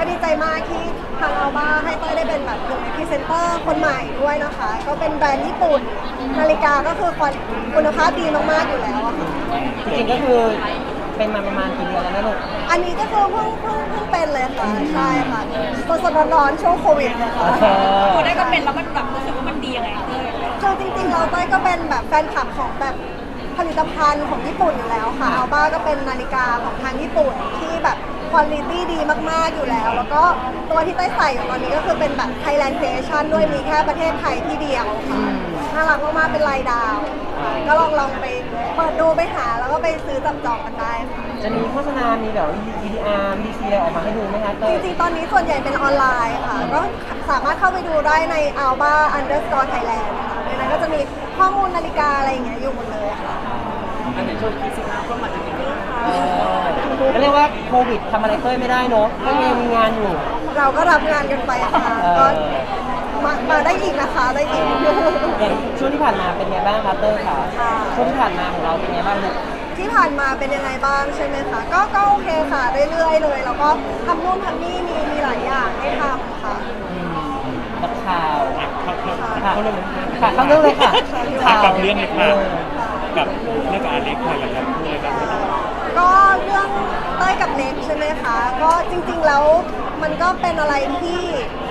ก็ดีใจมากที่ทางอัลบ้าให้เต้ยได้เป็นแบบหนึ่งในพรีเซนเตอร์คนใหม่ด้วยนะคะ ก็เป็นแบรนด์ญี่ปุ่นนาฬิกาก็คือคุณคุณภาพดีมากๆอยู่แล้วอะค่ะจริงๆก็คือเป็นมาประมาณกี่เดือนแล้วนะลูกอันนี้ก็คือเพิ่งเพิ่งเพิ่งเป็นเลยค่ะใช่ค่ะสดๆร้อนๆช่วงโควิดเลยค่ะพอได้ก็เป็นแล้วมันแบบรู้สึกว่ามันดียังไงเต้ยคือจริงๆเราเต้ยก็เป็นแบบแฟนคลับของแบบผลิตภัณฑ์ของญี่ปุ่นอยู่แล้วค่ะอัลบ้าก็เป็นนาฬิกาของทางญี่ปุ่นที่แบบ คุณภาพดีมาก ๆ อยู่แล้ว แล้วก็ตัวที่เต้ยใส่อยู่ตอนนี้ก็คือเป็นแบบ Thailand Creation ด้วยมีแค่ประเทศไทยที่เดียวค่ะน่ารักมากๆเป็นลายดาวค่ะก็ลองลองไปเปิดดูไปหาแล้วก็ไปซื้อจับจองกันได้ค่ะจะมีโฆษณา มีแบบ VDR VC อะไรออกมาให้ดูไหมคะเต้จยริงๆ ตอนนี้ส่วนใหญ่เป็นออนไลน์ค่ะ ก็สามารถเข้าไปดูได้ใน alba underscore thailand ค่ะในนั้นก็จะมีข้อมูลนาฬิกาอะไรอย่างเงี้ยอยู่หมดเลยค่ะ อันไหนช่วยคิดสิครับก็มาจะเป็นเออก็เรียกว่าโควิดทำอะไรเต้ยไม่ได้เนอะก็ยังมีงานอยู่ เราก็รับงานกันไปค่ะเออก็มามาได้อีกนะคะได้อีกอย่างช่วงที่ผ่านมาเป็นไงบ้างคะเต้ยคะค่ะช่วงที่ผ่านมาของเราเป็นไงบ้างลูกที่ผ่านมาเป็นยังไงบ้างใช่ไหมคะก็ก็โอเคค่ะเรื่อยๆเลย แล้วก็ทำนู่นทำนี่มีมีหลายอย่างให้ทำค่ะกับข่าวอะครับครับค่ะเขาเรื่องนี้ค่ะเข้าเรื่องเลยค่ะค่ะกับเรื่องเลยค่ะออ กับเรื่องกับอาเล็กค่ะอยากจะพูดอะไรบ้างไหมครับก็เรื่องเต้ยกับเล็กใช่ไหมคะ ก็จริงๆแล้วมันก็เป็นอะไรที่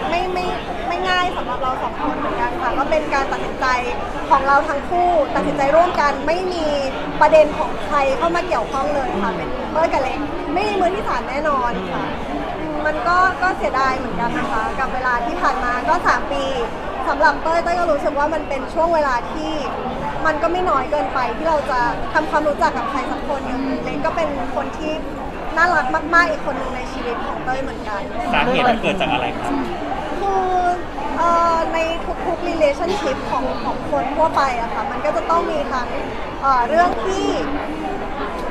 ไม่ไม่ไม่ง่ายสำหรับเราสองคนเหมือนกันค่ะ ก็เป็นการตัดสินใจของเราทั้งคู่ตัดสินใจร่วมกันไม่มีประเด็นของใครเข้ามาเกี่ยวข้องเลยค่ะ เป็นเต้ยกับเล็กไม่มีมือที่สามแน่นอนค่ะอืมมันก็ก็เสียดายเหมือนกันนะคะ กับเวลาที่ผ่านมาก็ 3 ปีสำหรับเต้ยเต้ยก็รู้สึกว่ามันเป็นช่วงเวลาที่ มันก็ไม่น้อยเกินไปที่เราจะทำความรู้จักกับใครสักคนหนึ่งเล็กก็เป็นคนที่น่ารักมากๆอีกคนหนึ่งในชีวิตของเต้ยเหมือนกันสาเหตุมันเกิดจากอะไรครับคือเอ่อในทุกๆ relationship ของของคนทั่วไปอะค่ะมันก็จะต้องมีทั้งเอ่อเรื่องที่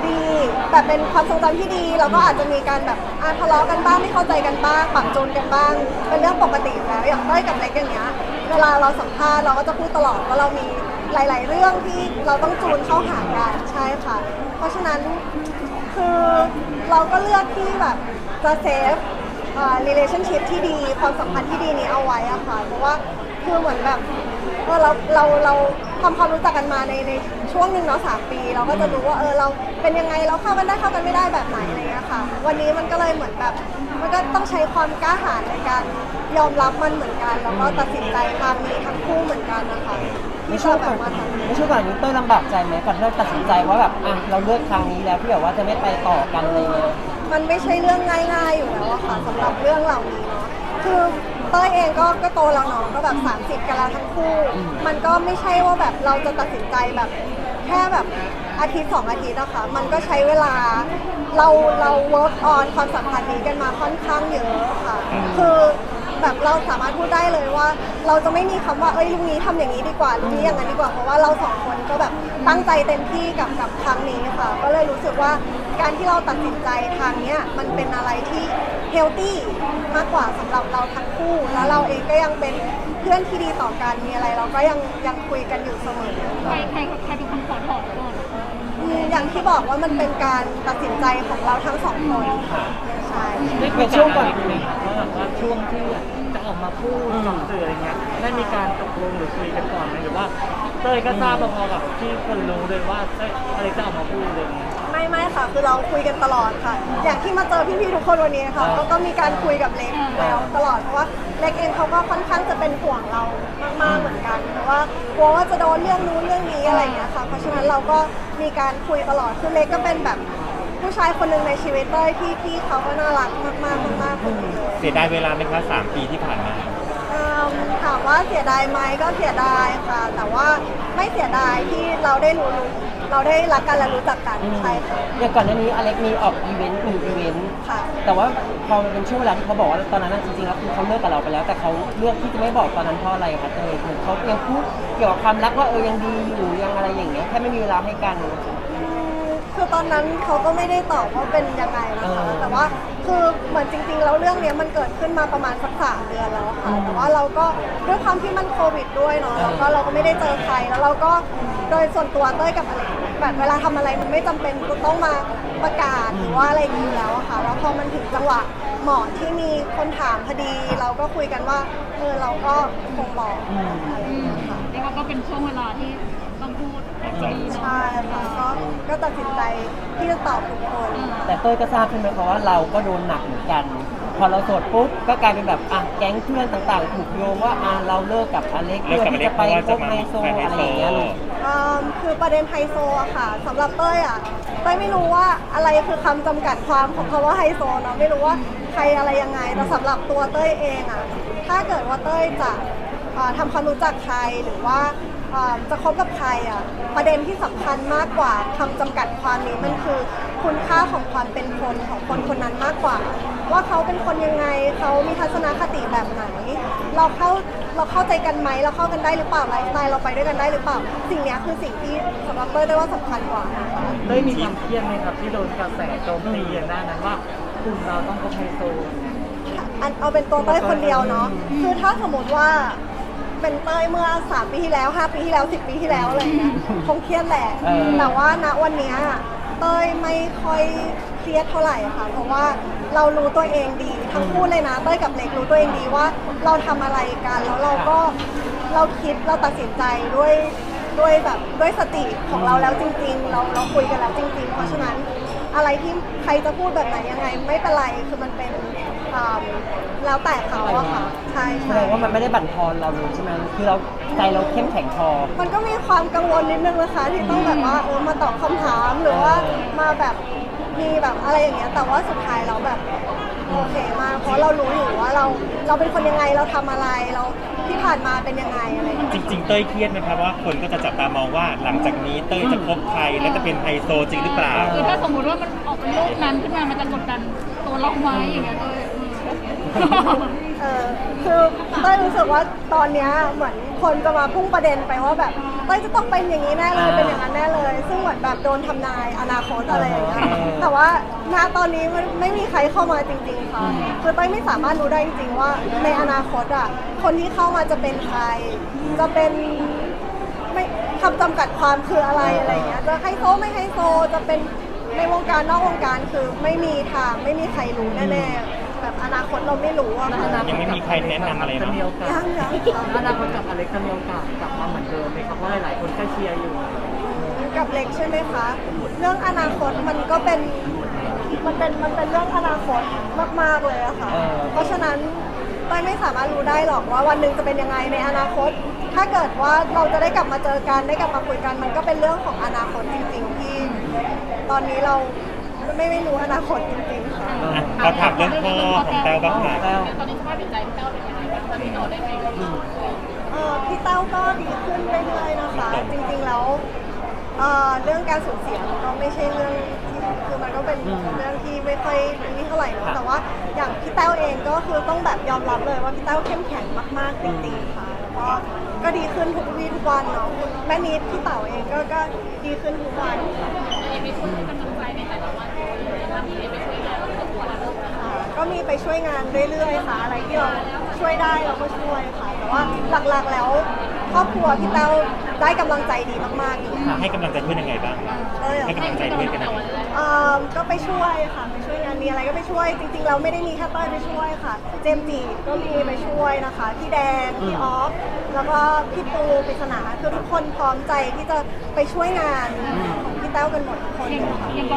ดีแต่เป็นความทรงจำที่ดีแล้วก็อาจจะมีการแบบอาทะเลาะกันบ้างไม่เข้าใจกันบ้างปรับจูนกันบ้าง เป็นเรื่องปกติอยู่แล้วอย่างเต้ยกับเล็กอย่างเงี้ยเวลาเราสัมภาษณ์เราก็จะพูดตลอดว่าเรามี หลาย ๆ เรื่องที่เราต้องจูนเข้าหากันใช่ค่ะ เพราะฉะนั้นคือเราก็เลือกที่แบบจะเซฟอ่า relationship ที่ดีความสัมพันธ์ที่ดีนี้เอาไว้อะค่ะเพราะว่าคือเหมือนแบบเออเราเราเราทำความรู้จักกันมาในในช่วงหนึ่งเนาะสามปี เราก็จะรู้ว่าเออเราเป็นยังไงเราเข้ากันได้เข้ากันไม่ได้แบบไหนอะไรเงี้ยค่ะ วันนี้มันก็เลยเหมือนแบบมันก็ต้องใช้ความกล้าหาญในการยอมรับมันเหมือนกัน แล้วก็ตัดสินใจทางนี้ทั้งคู่เหมือนกันนะคะ ในที่ช่วจะงแบก่อบนมาทำในช่วงก่อนนี้เต้ยลำบากใจไหมก่อนที่เราตัดสินใจว่าแบบอะเราเลือกทางนี้แล้วที่แบบว่าจะไม่ไปต่อกันอะไรเงี้ยมันไม่ใช่เรื่องง่ายๆอยู่แล้วอะค่ะสำหรับเรื่องเหล่านี้เนาะคือเต้ยเองก็ก็โตแล้วเนาะก็แบบ 30 กันแล้วทั้งคู่ มันก็ไม่ใช่ว่าแบบเราจะตัดสินใจแบบแค่แบบอาทิตย์สองอาทิตย์นะคะมันก็ใช้เวลาเราเรา work on ความสัมพันธ์นี้กันมาค่อนข้างเยอะค่ะ คือ แบบเราสามารถพูดได้เลยว่า เราจะไม่มีคำว่าเอ้ยลุงนี้ทำอย่างนี้ดีกว่าลุงนี้อย่างนั้นดีกว่าเพราะว่าเราสองคนก็แบบตั้งใจเต็มที่กับกับครั้งนี้ค่ะ ก็เลยรู้สึกว่าการที่เราตัดสินใจทางเนี้ยมันเป็นอะไรที่เฮลตี้มากกว่าสำหรับเราทั้งคู่ แล้วเราเองก็ยังเป็นเพื่อนที่ดีต่อกันมีอะไร เราก็ยังยังคุยกันอยู่เสมอ ใครใครใครเป็นคนขอถอนก่อนอืมอย่างที่บอกว่ามันเป็นการตัดสินใจของเราทั้งสองคนค่ะ ใช่ได้คุยช่วงก่อนไหมว่าว่าช่วงที่จะออกมาพูดกับสื่ออะไรเงี้ยได้มีการตกลงหรือคุยกันก่อนไหมหรือว่าเต้ยก็ทราบมาพอกับที่คนรู้เลยว่าเอ้ยอะไรจะออกมาพูดเลย ไม่ไม่ค่ะคือเราคุยกันตลอดค่ะ อย่างที่มาเจอพี่ๆทุกคนวันนี้ค่ะอ่าก็ก็มีการคุยกับเล็กแล้วตลอดเพราะว่าเล็กเองเขาก็ค่อนข้างจะเป็นห่วงเรามากๆเหมือนกันเพราะว่ากลัวว่าจะโดนเรื่องนู้นเรื่องนี้อะไรอย่างเงี้ยค่ะเพราะฉะนั้นเราก็มีการคุยตลอดคือเล็กก็เป็นแบบ ผู้ชายคนหนึ่งในชีวิตเต้ยที่ที่เขาก็น่ารักมากๆมากๆคนหนึงเลยเสียดายเวลาไหมคะสามปีที่ผ่านมา เอิ่มถามว่าเสียดายไหมก็เสียดายค่ะ แต่ว่าไม่เสียดายที่เราได้รู้เราได้รักกันและรู้จักกันใช่ค่ะอย่างก่อนหน้านี้อเล็กมีออกอีเวนต์หนึ่งอีเวนต์ ค่ะ แต่ว่าพอมันเป็นช่วงเวลาที่เขาบอกว่าตอนนั้นนะจริงๆแล้วคือเขาเลิกกับเราไปแล้ว แต่เขาเลือกที่จะไม่บอกตอนนั้นเพราะอะไรคะเตยเหมือนเขายังพูดเกี่ยวกับความรักว่าเออยังดีอยู่ยังอะไรอย่างเงี้ยแค่ไม่มีเวลาให้กันอืม คือตอนนั้นเขาก็ไม่ได้ตอบว่าเป็นยังไงนะคะเออ แต่ว่าคือเหมือนจริงๆแล้วเรื่องเนี้ยมันเกิดขึ้นมาประมาณสักสามเดือนแล้วค่ะแต่ว่าเราก็ด้วยความที่มันโควิดด้วยเนาะแล้วก็เราก็ไม่ได้เจอใครแล้วเราก็โดยส่วนตัวเต้ยกับอเล็กแบบเวลาทำอะไรมันไม่จำเป็นต้องมาประกาศหรือว่าอะไรอย่างนี้อยู่แล้วอะค่ะแล้วพอมันถึงจังหวะเหมาะที่มีคนถามพอดี เราก็คุยกันว่าเออเราก็คงบอกอะไรอย่างเงี้ยค่ะนี่ก็เป็นช่วงเวลาที่ ต้องพูดแบบนี้เนาะใช่ค่ะก็ก็ตัดสินใจที่จะตอบทุกคนแต่เต้ยก็ทราบใช่ไหมคะว่าเราก็โดนหนักเหมือนกัน พอเราโสดปุ๊บก็กลายเป็นแบบอะแก๊งเพื่อนต่างๆ ถูกโยงว่าอะเราเลิกกับอเล็กเลิเพื่กอกับที่จะไปอเล็กพบเพราะไฮว่าโซจะมาอะไรอย่างเงี้ยลูกอืมคือประเด็นไฮโซอะค่ะสำหรับเต้ยอะเต้ยไม่รู้ว่าอะไรคือคำจำกัดความของคำว่าไฮโซเนาะไม่รู้ว่าใครอะไรยังไงแต่สำหรับตัวเต้ยเองอะถ้าเกิดว่าเต้ยจะเอ่อทำความรู้จักใครหรือว่าเอ่อจะคบกับใครอะประเด็นที่สำคัญมากกว่าคำจำกัดความนี้มันคือคุณค่าของความเป็นคนของคนคนนั้นมากกว่า ว่าเขาเป็นคนยังไงเขามีทัศนคติแบบไหน เราเข้าเราเข้าใจกันไหมเราเข้ากันได้หรือเปล่าไลฟ์สไตล์เราไปด้วยกันได้หรือเปล่า สิ่งเนี้ยคือสิ่งที่สำหรับเต้ยได้ว่าสำคัญกว่านะคะเต้ยมีความเครียดไหมครับ ที่โดนกระแสโจมตีอย่างด้านนั้นว่ากลุ่มเราต้องคบไฮโซ อันเอาเป็นตัวเต้ยคนเดียวเนาะ คือถ้าสมมติว่า เป็นเต้ยเมื่อ 3 ปีที่แล้ว 5 ปีที่แล้ว 10 ปีที่แล้วอะไรเงี้ยคงเครียดแหละ เออ แต่ว่าณวันเนี้ยเต้ยไม่ค่อยเครียดเท่าไหร่ค่ะ เพราะว่าเรารู้ตัวเองดีทั้งคู่เลยนะเต้ยกับเล็กรู้ตัวเองดีว่าเราทำอะไรกันแล้วเราก็เราคิดเราตัดสินใจด้วยด้วยแบบด้วยสติของเราแล้วจริง ๆ เราเราคุยกันแล้วจริง ๆ เพราะฉะนั้น อะไรที่ใครจะพูดแบบไหนยังไง ไม่เป็นไรคือมันเป็นอ่าแล้วแต่เขาอะค่ะใช่แสใช่ ดงว่ามันไม่ได้บั่นทอนเราเลยใช่ไหมคือเราใจเราเข้มแข็งพอ มันก็มีความกังวลนิดนึงนะคะที่ต้องแบบว่าเออมาตอบคำถามหรือว่ามาแบบ มีแบบอะไรอย่างเงี้ยแต่ว่าสุดท้ายเราแบบโอเคมากเพราะเรารู้อยู่ว่าเราเราเป็นคนยังไงเราทำอะไรเราที่ผ่านมาเป็นยังไงอะไรอย่างเงี้ยจริง ๆ เต้ยเครียดไหมครับว่าคนก็จะจับตามองว่าหลังจากนี้เต้ยจะคบใครและจะเป็นไฮโซจริงหรือเปล่า คือถ้าสมมติว่ามันออกเป็นรูปนั้นขึ้นมา มันจะกดดันตัวเราไหมอย่างเงี้ยเลยอืมเออคือเต้ยรู้สึกว่าตอนเนี้ยเหมือน คนจะมาพุ่งประเด็นไปว่าแบบเต้ยจะต้องเป็นอย่างนี้แน่เลยอ่าเป็นอย่างนั้นแน่เลย ซึ่งเหมือนแบบโดนทำนายอนาคตอะไรอย่างเงี้ยอ่าแต่ว่าณตอนนี้มันไม่มีใครเข้ามาจริง ๆค่ะคือเต้ยไม่สามารถรู้ได้จริงๆว่า ในอนาคตอะคนที่เข้ามาจะเป็นใครจะเป็นไม่คำจำกัดความคืออะไรอะไรอย่างเงี้ยจะไฮโซไม่ไฮโซจะเป็นในวงการนอกวงการคือไม่มีทางไม่มีใครรู้แน่ๆ แบบอนาคตเราไม่รู้อะค่ะยังไม่มีใครแนะนำอะไรเนอะจะมีโอกาสยังยังค่ะอนาคตกับอเล็กจะมีโอกาสกลับมาเหมือนเดิมไหมครับเพราะหลายๆคนก็เชียร์อยู่ กับเล็กใช่ไหมคะ เรื่องอนาคตมันก็เป็นมันเป็นมันเป็นเรื่องอนาคตมากๆเลยอะค่ะ เออ เพราะฉะนั้นเต้ยไม่สามารถรู้ได้หรอกว่าวันหนึ่งจะเป็นยังไงในอนาคต ถ้าเกิดว่าเราจะได้กลับมาเจอกันได้กลับมาคุยกัน มันก็เป็นเรื่องของอนาคตจริงๆที่ ตอนนี้เรา ไม่ไม่รู้อนาคตจริงๆค่ะ อะเราถามเรื่องพ่อของแต้วบ้างค่ะแต้วตอนนี้สภาพจิตใจพี่แต้วเป็นยังไงบ้างตอนนี้นอนได้ไหมเอ่อพี่เต้าก็ดีขึ้นเรื่อยๆนะคะ จริงๆแล้วเอ่อเรื่องการสูญเสียมันก็ไม่ใช่เรื่องที่คือมันก็เป็นอืมเรื่องที่ไม่ค่อยนี่เท่าไหร่เนครัอะบแต่ว่าอย่างพี่เต้าเองก็คือต้องแบบยอมรับเลยว่าพี่เต้าเข้มแข็งมากๆจริงๆค่ะแล้ว ก็ก็ดีขึ้นทุกวี่ทุกวันเนาะคุณแม่นิดพี่เต๋าเองก็ก็ดีขึ้นทุกวันเอไปช่วยกำลังใจในแต่ละวันทำเอไปช่วยงานเราทุกวันค่ะก็มีไปช่วยงานเรื่อยๆค่ะอะไรที่เราช่วยได้เราก็ช่วยค่ะ แต่ว่าหลักๆแล้วครอบครัวพี่เต้าได้กำลังใจดีมากๆอยู่ค่ะให้กำลังใจเพื่อนยังไงบ้างเลยเหรอให้กำลังใจเพื่อนกันยังไง เอ่อก็ไปช่วยค่ะไปช่วยงานมีอะไรก็ไปช่วย จริงๆ เราไม่ได้มีแค่เต้ยไปช่วยค่ะ เจมส์จีก็มีไปช่วยนะคะ พี่แดงพี่ออฟแล้วก็พี่ปูปริศนาคือทุกคนพร้อมใจที่จะไปช่วยงานของพี่แต้วกันหมดทุกคนเลยค่ะอย่างก่อน